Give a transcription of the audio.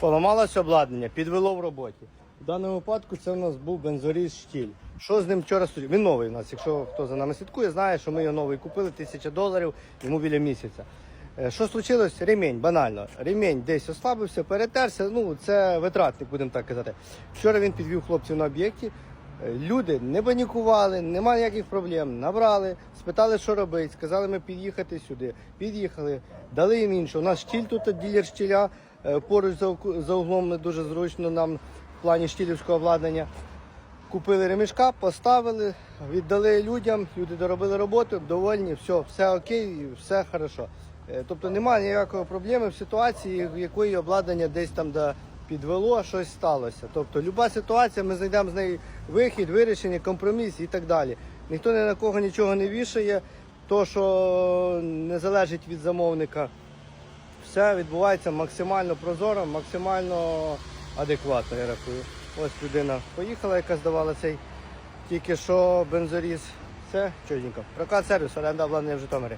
Поламалося обладнання, підвело в роботі. В даному випадку це у нас був бензоріз штіль. Що з ним вчора случилось? Він новий у нас. Якщо хто за нами слідкує, знає, що ми його новий купили, тисяча доларів, йому біля місяця. Е, Що случилось? Ремінь, банально. Ремінь десь ослабився, перетерся. Ну, це витратник, будемо так казати. Вчора він підвів хлопців на об'єкті. Е, Люди не панікували, немає ніяких проблем. Набрали, спитали, що робити. Сказали ми під'їхати сюди. Під'їхали, дали їм інше. У нас штіль тут ділер штіля. Е, Поруч за, ук- за дуже зручно нам в плані штілівського обладнання. Купили ремішка, поставили, віддали людям, люди доробили роботу, довольні, все, все окей, все хорошо. Е, Тобто немає ніякої проблеми в ситуації, в якої обладнання десь там да, підвело, щось сталося. Тобто люба ситуація, ми знайдемо з неї вихід, вирішення, компроміс і так далі. Ніхто ні на кого нічого не вішає, то що не залежить від замовника. Все відбувається максимально прозоро, максимально адекватно, я рахую. Ось людина поїхала, яка здавала цей тільки що бензоріз. Все чудненько. Прокат сервіс, оренда обладнання в Житомирі.